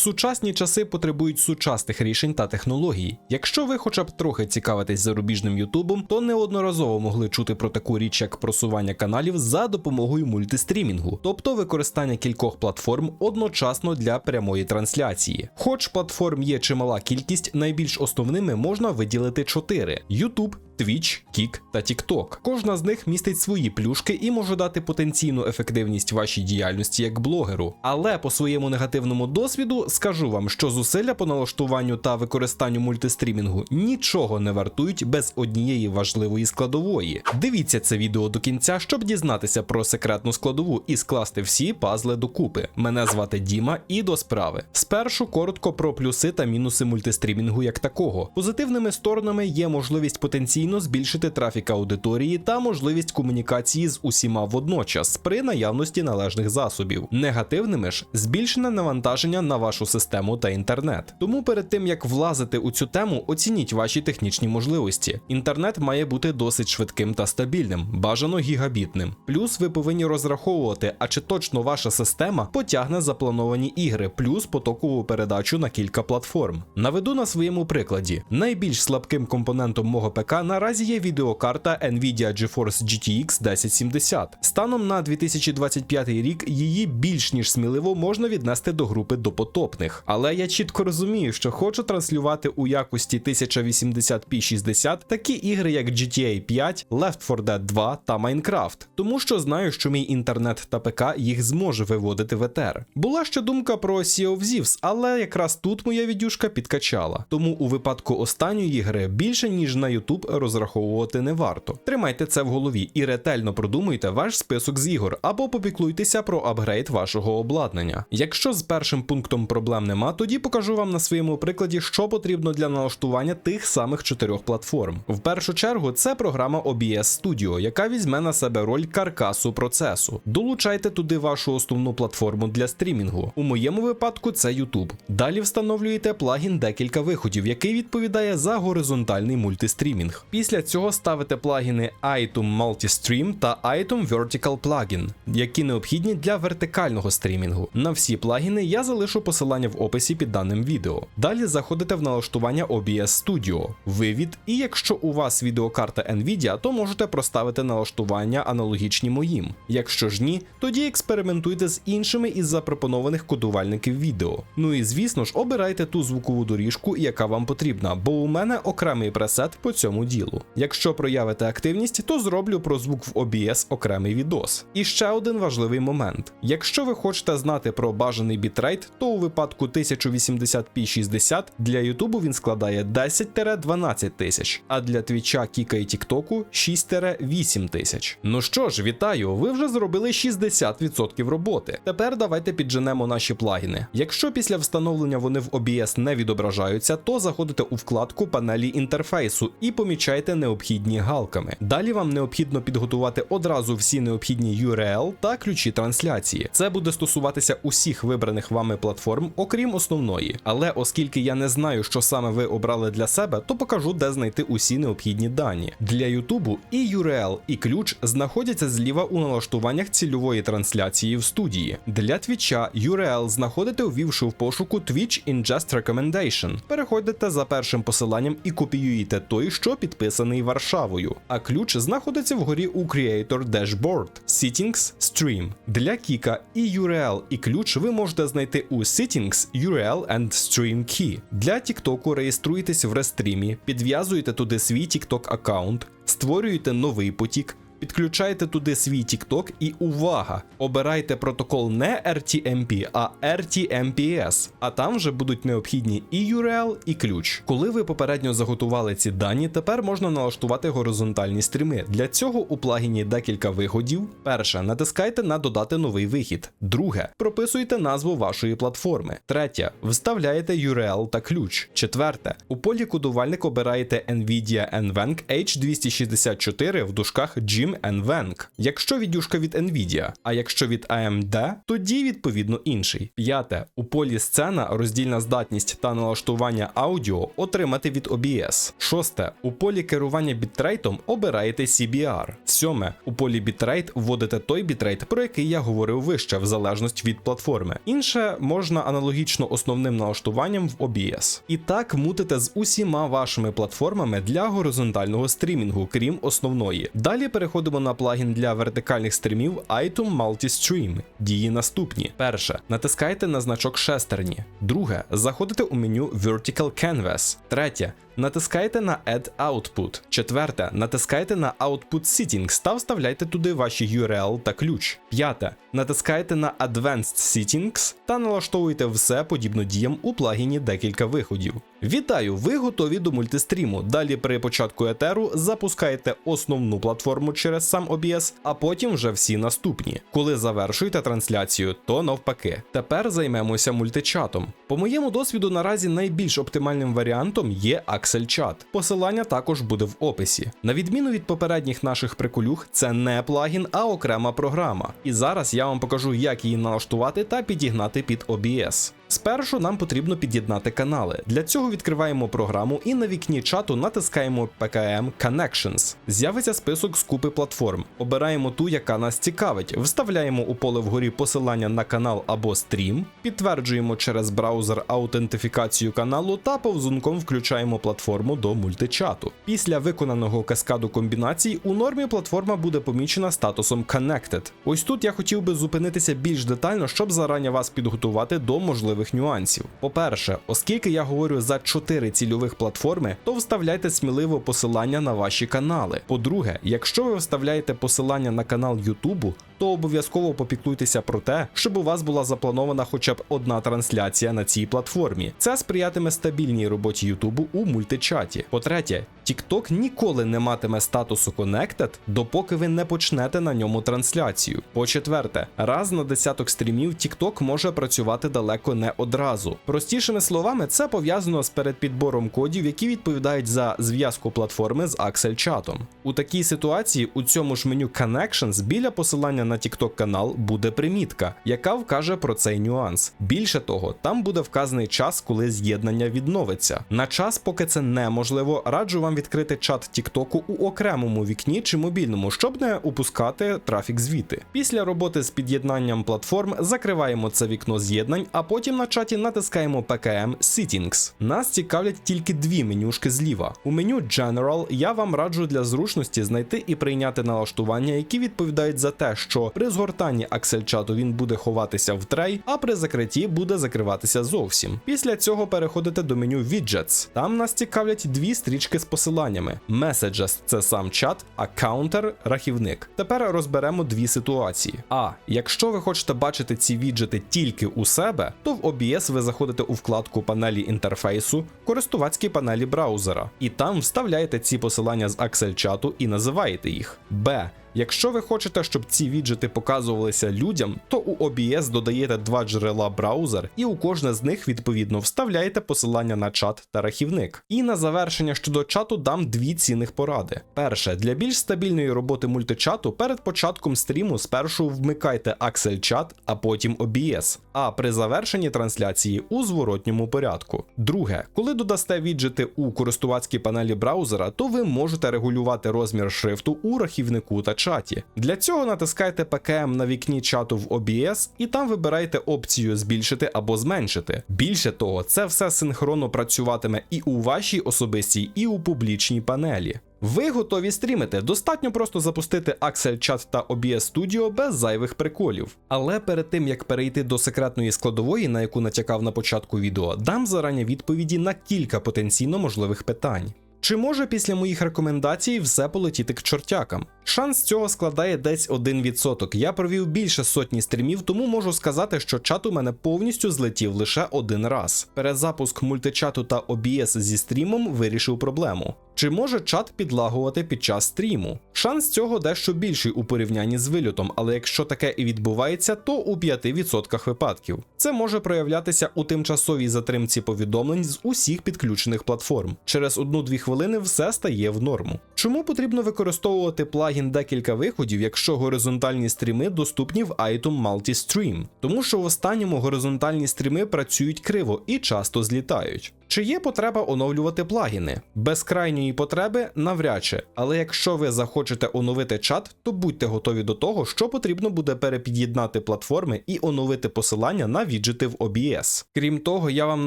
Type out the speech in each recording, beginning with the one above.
Сучасні часи потребують сучасних рішень та технологій. Якщо ви хоча б трохи цікавитесь зарубіжним Ютубом, то неодноразово могли чути про таку річ, як просування каналів за допомогою мультистрімінгу, тобто використання кількох платформ одночасно для прямої трансляції. Хоч платформ є чимала кількість, найбільш основними можна виділити чотири: YouTube, Twitch, Kik та TikTok. Кожна з них містить свої плюшки і може дати потенційну ефективність вашій діяльності як блогеру. Але по своєму негативному досвіду скажу вам, що зусилля по налаштуванню та використанню мультистрімінгу нічого не вартують без однієї важливої складової. Дивіться це відео до кінця, щоб дізнатися про секретну складову і скласти всі пазли докупи. Мене звати Діма і до справи. Спершу коротко про плюси та мінуси мультистрімінгу як такого. Позитивними сторонами є можливість потенційно збільшити трафік аудиторії та можливість комунікації з усіма водночас при наявності належних засобів. Негативними ж збільшене навантаження на вашу систему та інтернет. Тому перед тим як влазити у цю тему, оцініть ваші технічні можливості. Інтернет має бути досить швидким та стабільним, бажано гігабітним. Плюс ви повинні розраховувати, а чи точно ваша система потягне заплановані ігри, плюс потокову передачу на кілька платформ. Наведу на своєму прикладі. Найбільш слабким компонентом мого ПК наразі є відеокарта Nvidia GeForce GTX 1070. Станом на 2025 рік її більш ніж сміливо можна віднести до групи допотопних. Але я чітко розумію, що хочу транслювати у якості 1080p 60 такі ігри, як GTA 5, Left 4 Dead 2 та Minecraft, тому що знаю, що мій інтернет та ПК їх зможе виводити в етер. Була ще думка про Sea of Thieves, але якраз тут моя відюшка підкачала. Тому у випадку останньої гри більше ніж на YouTube розраховувати не варто. Тримайте це в голові і ретельно продумуйте ваш список з ігор або попіклуйтеся про апгрейд вашого обладнання. Якщо з першим пунктом проблем нема, тоді покажу вам на своєму прикладі, що потрібно для налаштування тих самих чотирьох платформ. В першу чергу це програма OBS Studio, яка візьме на себе роль каркасу процесу. Долучайте туди вашу основну платформу для стрімінгу. У моєму випадку це YouTube. Далі встановлюєте плагін декілька виходів, який відповідає за горизонтальний мультистрімінг. Після цього ставите плагіни Item Multistream та Item Vertical Plugin, які необхідні для вертикального стрімінгу. На всі плагіни я залишу посилання в описі під даним відео. Далі заходите в налаштування OBS Studio, вивід, і якщо у вас відеокарта Nvidia, то можете проставити налаштування аналогічні моїм. Якщо ж ні, тоді експериментуйте з іншими із запропонованих кодувальників відео. Ну і звісно ж, обирайте ту звукову доріжку, яка вам потрібна, бо у мене окремий пресет по цьому ділу. Якщо проявите активність, то зроблю про звук в OBS окремий відос. І ще один важливий момент: якщо ви хочете знати про бажаний бітрейт, то у випадку 1080p 60 для YouTube він складає 10-12 тисяч, а для Твіча, Кіка і Тіктоку 6-8 тисяч. Ну що ж, вітаю! Ви вже зробили 60% роботи. Тепер давайте підженемо наші плагіни. Якщо після встановлення вони в OBS не відображаються, то заходите у вкладку панелі інтерфейсу і помічайте необхідні галками. Далі вам необхідно підготувати одразу всі необхідні URL та ключі трансляції. Це буде стосуватися усіх вибраних вами платформ, окрім основної. Але оскільки я не знаю, що саме ви обрали для себе, то покажу, де знайти усі необхідні дані. Для YouTube і URL, і ключ знаходяться зліва у налаштуваннях цільової трансляції в студії. Для Твіча URL знаходите, ввівши в пошуку Twitch Ingest Recommendation. Переходите за першим посиланням і копіюєте той, що підписаний Варшавою. А ключ знаходиться вгорі у Creator Dashboard Settings Stream. Для Кіка і URL, і ключ ви можете знайти у Settings, URL and Stream Key. Для Тіктоку реєструйтесь в рестрімі, підв'язуєте туди свій TikTok аккаунт, створюєте новий потік. Підключайте туди свій TikTok і увага! Обирайте протокол не RTMP, а RTMPS, а там вже будуть необхідні і URL, і ключ. Коли ви попередньо заготували ці дані, тепер можна налаштувати горизонтальні стріми. Для цього у плагіні декілька виходів. Перше, натискайте на додати новий вихід. Друге, прописуйте назву вашої платформи. Третє, вставляєте URL та ключ. Четверте, у полі кодувальник обираєте NVIDIA NVENC H264 в дужках GIMP режим NVENC, якщо відюшка від Nvidia, а якщо від AMD, тоді відповідно інший. П'яте. У полі сцена, роздільна здатність та налаштування аудіо отримати від OBS. Шосте. У полі керування бітрейтом обираєте CBR. Сьоме. У полі бітрейт вводите той бітрейт, про який я говорив вище, в залежності від платформи. Інше можна аналогічно основним налаштуванням в OBS. І так мутите з усіма вашими платформами для горизонтального стрімінгу, крім основної. Далі переходимо на плагін для вертикальних стрімів Item Multistream. Дії наступні: перше, натискайте на значок шестерні. Друге, заходите у меню Vertical Canvas. Третє. Натискайте на Add Output. Четверте, натискайте на Output Settings та вставляйте туди ваші URL та ключ. П'яте. Натискайте на Advanced Settings та налаштовуйте все подібно діям у плагіні декілька виходів. Вітаю! Ви готові до мультистріму. Далі при початку етеру запускаєте основну платформу через сам OBS, а потім вже всі наступні. Коли завершуєте трансляцію, то навпаки. Тепер займемося мультичатом. По моєму досвіду, наразі найбільш оптимальним варіантом є Axel Chat. Посилання також буде в описі. На відміну від попередніх наших приколюх, це не плагін, а окрема програма. І зараз я вам покажу, як її налаштувати та підігнати під OBS. Спершу нам потрібно під'єднати канали. Для цього відкриваємо програму і на вікні чату натискаємо PKM Connections. З'явиться список з купи платформ. Обираємо ту, яка нас цікавить, вставляємо у поле вгорі посилання на канал або стрім, підтверджуємо через браузер аутентифікацію каналу та повзунком включаємо платформу до мультичату. Після виконаного каскаду комбінацій у нормі платформа буде помічена статусом Connected. Ось тут я хотів би зупинитися більш детально, щоб зарані вас підготувати до можливих нюансів. По-перше, оскільки я говорю за 4 цільових платформи, то вставляйте сміливо посилання на ваші канали. По-друге, якщо ви вставляєте посилання на канал Ютубу, то обов'язково попіклуйтеся про те, щоб у вас була запланована хоча б одна трансляція на цій платформі. Це сприятиме стабільній роботі Ютубу у мультичаті. По-третє, TikTok ніколи не матиме статусу Connected, допоки ви не почнете на ньому трансляцію. По-четверте, раз на десяток стрімів TikTok може працювати далеко не одразу. Простішими словами, це пов'язано з передпідбором кодів, які відповідають за зв'язку платформи з Axel чатом. У такій ситуації у цьому ж меню Connections біля посилання на TikTok канал буде примітка, яка вкаже про цей нюанс. Більше того, там буде вказаний час, коли з'єднання відновиться. На час, поки це неможливо, раджу вам відкрити чат TikTok у окремому вікні чи мобільному, щоб не упускати трафік звіти. Після роботи з під'єднанням платформ закриваємо це вікно з'єднань, а потім на чаті натискаємо PKM Settings. Нас цікавлять тільки дві менюшки зліва. У меню General я вам раджу для зручності знайти і прийняти налаштування, які відповідають за те, що при згортанні Axel чату він буде ховатися в трей, а при закритті буде закриватися зовсім. Після цього переходите до меню Widgets. Там нас цікавлять дві стрічки з посиланнями. Messages – це сам чат, а Counter – рахівник. Тепер розберемо дві ситуації. А якщо ви хочете бачити ці віджети тільки у себе, то в OBS ви заходите у вкладку панелі інтерфейсу, користувацькій панелі браузера, і там вставляєте ці посилання з Axel чату і називаєте їх. Б. Якщо ви хочете, щоб ці віджити показувалися людям, то у OBS додаєте два джерела браузер, і у кожне з них відповідно вставляєте посилання на чат та рахівник. І на завершення щодо чату дам дві цінних поради. Перше, для більш стабільної роботи мультичату перед початком стріму спершу вмикайте Axel чат, а потім OBS, а при завершенні трансляції у зворотньому порядку. Друге, коли додасте віджити у користувацькій панелі браузера, то ви можете регулювати розмір шрифту у рахівнику та чаті. Для цього натискайте PKM на вікні чату в OBS і там вибирайте опцію збільшити або зменшити. Більше того, це все синхронно працюватиме і у вашій особистій, і у публічній панелі. Ви готові стрімити, достатньо просто запустити Axel Chat та OBS Studio без зайвих приколів. Але перед тим як перейти до секретної складової, на яку натякав на початку відео, дам зарані відповіді на кілька потенційно можливих питань. Чи може після моїх рекомендацій все полетіти к чортякам? Шанс цього складає десь 1%. Я провів більше сотні стрімів, тому можу сказати, що чат у мене повністю злетів лише один раз. Перезапуск мультичату та OBS зі стрімом вирішив проблему. Чи може чат підлагувати під час стріму? Шанс цього дещо більший у порівнянні з вильотом, але якщо таке і відбувається, то у 5% випадків. Це може проявлятися у тимчасовій затримці повідомлень з усіх підключених платформ. Через 1-2 хвилини все стає в норму. Чому потрібно використовувати плагін декілька виходів, якщо горизонтальні стріми доступні в Item Multistream? Тому що в останньому горизонтальні стріми працюють криво і часто злітають. Чи є потреба оновлювати плагіни? Без крайньої потреби навряд чи. Але якщо ви захочете оновити чат, то будьте готові до того, що потрібно буде перепід'єднати платформи і оновити посилання на віджити в OBS. Крім того, я вам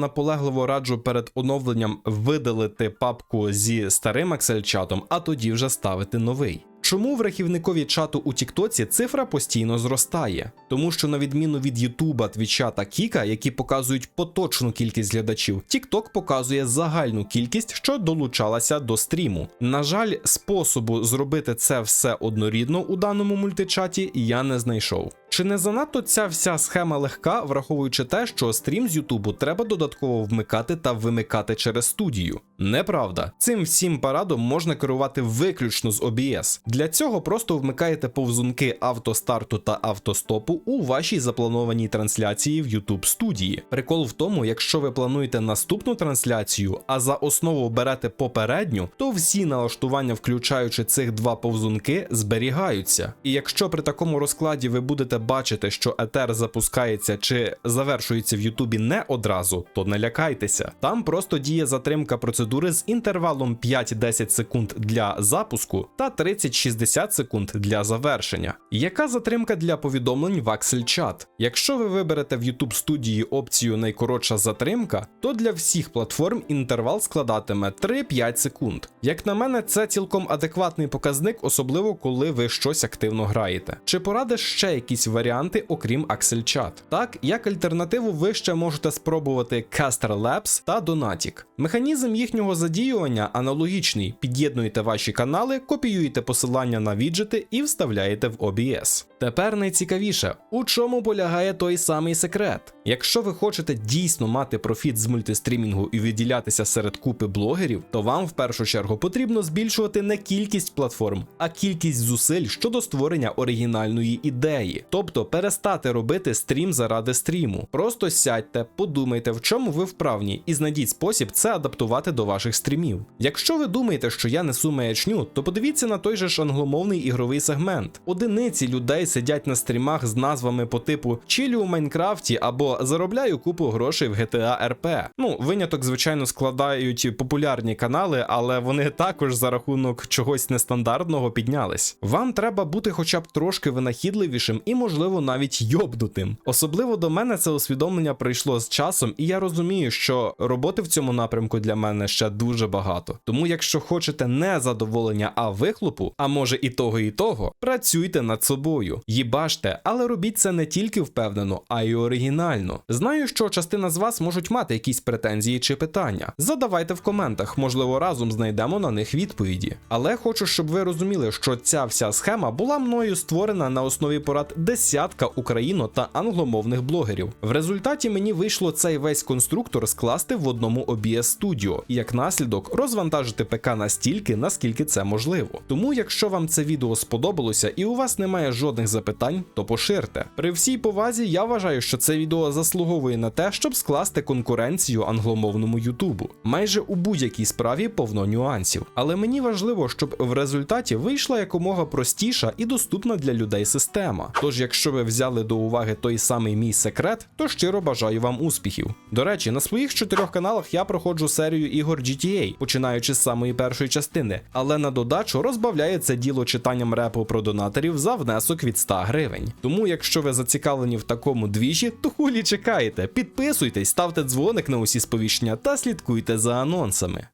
наполегливо раджу перед оновленням видалити папку зі старим Excel чатом, а тоді вже ставити новий. Чому в рахівникові чату у Тіктоці цифра постійно зростає? Тому що на відміну від Ютуба, Твіча та Кіка, які показують поточну кількість глядачів, TikTok показує загальну кількість, що долучалася до стріму. На жаль, способу зробити це все однорідно у даному мультичаті я не знайшов. Чи не занадто ця вся схема легка, враховуючи те, що стрім з Ютубу треба додатково вмикати та вимикати через студію? Неправда, цим всім парадом можна керувати виключно з OBS. Для цього просто вмикаєте повзунки автостарту та автостопу у вашій запланованій трансляції в YouTube студії. Прикол в тому, якщо ви плануєте наступну трансляцію, а за основу берете попередню, то всі налаштування, включаючи цих два повзунки, зберігаються. І якщо при такому розкладі ви будете бачите, що етер запускається чи завершується в Ютубі не одразу, то не лякайтеся. Там просто діє затримка процедури з інтервалом 5-10 секунд для запуску та 30-60 секунд для завершення. Яка затримка для повідомлень в Axel Chat? Якщо ви виберете в YouTube студії опцію найкоротша затримка, то для всіх платформ інтервал складатиме 3-5 секунд. Як на мене, це цілком адекватний показник, особливо коли ви щось активно граєте. Чи порадиш ще якісь варіанти, окрім Axel Chat. Так, як альтернативу, ви ще можете спробувати Caster Labs та Donatic. Механізм їхнього задіювання аналогічний: під'єднуєте ваші канали, копіюєте посилання на віджити і вставляєте в OBS. Тепер найцікавіше, у чому полягає той самий секрет. Якщо ви хочете дійсно мати профіт з мультистрімінгу і виділятися серед купи блогерів, то вам в першу чергу потрібно збільшувати не кількість платформ, а кількість зусиль щодо створення оригінальної ідеї. Тобто перестати робити стрім заради стріму. Просто сядьте, подумайте, в чому ви вправні, і знайдіть спосіб це адаптувати до ваших стрімів. Якщо ви думаєте, що я несу маячню, то подивіться на той же ж англомовний ігровий сегмент. Одиниці людей сидять на стрімах з назвами по типу Чилі у Майнкрафті або Заробляю купу грошей в GTA RP. Ну, виняток, звичайно, складають популярні канали, але вони також за рахунок чогось нестандартного піднялись. Вам треба бути хоча б трошки винахідливішим і, можливо, навіть йобнутим. Особливо до мене це усвідомлення прийшло з часом, і я розумію, що роботи в цьому напрямку для мене ще дуже багато. Тому, якщо хочете не задоволення, а вихлопу, а може і того, і того, працюйте над собою, їбаште, але робіть це не тільки впевнено, а й оригінально. Знаю, що частина з вас можуть мати якісь претензії чи питання. Задавайте в коментах, можливо, разом знайдемо на них відповіді. Але хочу, щоб ви розуміли, що ця вся схема була мною створена на основі порад десятка україно та англомовних блогерів. В результаті мені вийшло цей весь конструктор скласти в одному OBS Studio як наслідок розвантажити ПК настільки, наскільки це можливо. Тому, якщо вам це відео сподобалося і у вас немає жодних запитань, то поширте. При всій повазі я вважаю, що це відео заслуговує на те, щоб скласти конкуренцію англомовному Ютубу. Майже у будь-якій справі повно нюансів. Але мені важливо, щоб в результаті вийшла якомога простіша і доступна для людей система. Тож, якщо ви взяли до уваги той самий мій секрет, то щиро бажаю вам успіхів. До речі, на своїх чотирьох каналах я проходжу серію ігор GTA, починаючи з самої першої частини, але на додачу розбавляє це діло читанням репу про донаторів за внесок від 100 гривень. Тому, якщо ви зацікавлені в такому двіжі, то хулі чекаєте, підписуйтесь, ставте дзвоник на усі сповіщення та слідкуйте за анонсами.